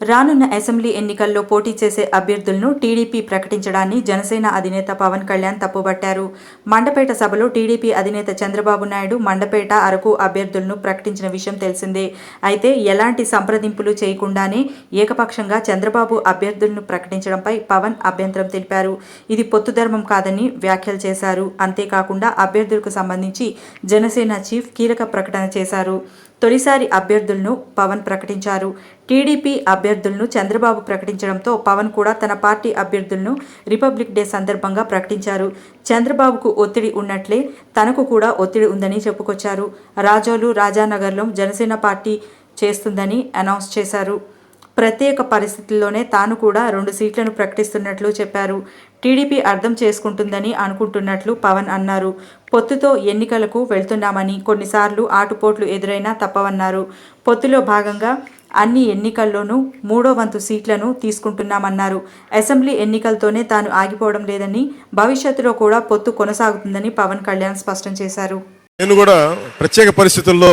రానున్న అసెంబ్లీ ఎన్నికల్లో పోటీ చేసే అభ్యర్థులను టీడీపీ ప్రకటించడాన్ని జనసేన అధినేత పవన్ కళ్యాణ్ తప్పుబట్టారు. మండపేట సభలో టీడీపీ అధినేత చంద్రబాబు నాయుడు మండపేట అరకు అభ్యర్థులను ప్రకటించిన విషయం తెలిసిందే. అయితే ఎలాంటి సంప్రదింపులు చేయకుండానే ఏకపక్షంగా చంద్రబాబు అభ్యర్థులను ప్రకటించడంపై పవన్ అభ్యంతరం తెలిపారు. ఇది పొత్తు ధర్మం కాదని వ్యాఖ్యలు చేశారు. అంతేకాకుండా అభ్యర్థులకు సంబంధించి జనసేన చీఫ్ కీలక ప్రకటన చేశారు. తొలిసారి అభ్యర్థులను పవన్ ప్రకటించారు. టీడీపీ అభ్యర్థులను చంద్రబాబు ప్రకటించడంతో పవన్ కూడా తన పార్టీ అభ్యర్థులను రిపబ్లిక్ డే సందర్భంగా ప్రకటించారు. చంద్రబాబుకు ఒత్తిడి ఉన్నట్లే తనకు కూడా ఒత్తిడి ఉందని చెప్పుకొచ్చారు. రాజోలు రాజానగర్లో జనసేన పార్టీ చేస్తుందని అనౌన్స్ చేశారు. ప్రత్యేక పరిస్థితుల్లోనే తాను కూడా రెండు సీట్లను ప్రకటిస్తున్నట్లు చెప్పారు. టీడీపీ అర్థం చేసుకుంటుందని అనుకుంటున్నట్లు పవన్ అన్నారు. పొత్తుతో ఎన్నికలకు వెళ్తున్నామని కొన్నిసార్లు ఆటుపోట్లు ఎదురైనా తప్పవన్నారు. పొత్తులో భాగంగా అన్ని ఎన్నికల్లోనూ మూడో వంతు సీట్లను తీసుకుంటున్నామన్నారు. అసెంబ్లీ ఎన్నికలతోనే తాను ఆగిపోవడం లేదని భవిష్యత్తులో కూడా పొత్తు కొనసాగుతుందని పవన్ కళ్యాణ్ స్పష్టం చేశారు. నేను కూడా ప్రత్యేక పరిస్థితుల్లో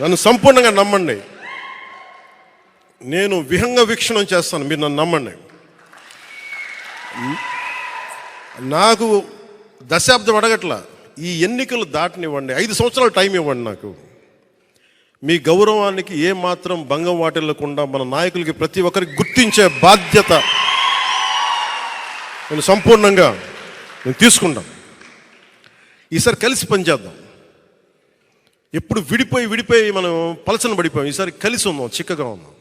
నన్ను సంపూర్ణంగా నమ్మండి. నేను విహంగ వీక్షణం చేస్తాను మీరు నన్ను నమ్మండి. నాకు దశాబ్దం అడగట్ల ఈ ఎన్నికలు దాటనివ్వండి ఐదు సంవత్సరాలు టైం ఇవ్వండి నాకు. మీ గౌరవానికి ఏమాత్రం భంగం వాటిల్లకుండా మన నాయకులకి ప్రతి ఒక్కరికి గుర్తించే బాధ్యత నేను సంపూర్ణంగా నేను తీసుకుంటాం ఈసారి కలిసి పనిచేద్దాం. ఎప్పుడు విడిపోయి విడిపోయి మనం పలచన పడిపోయాం. ఈసారి కలిసి ఉందాం చిక్కగా ఉందాం.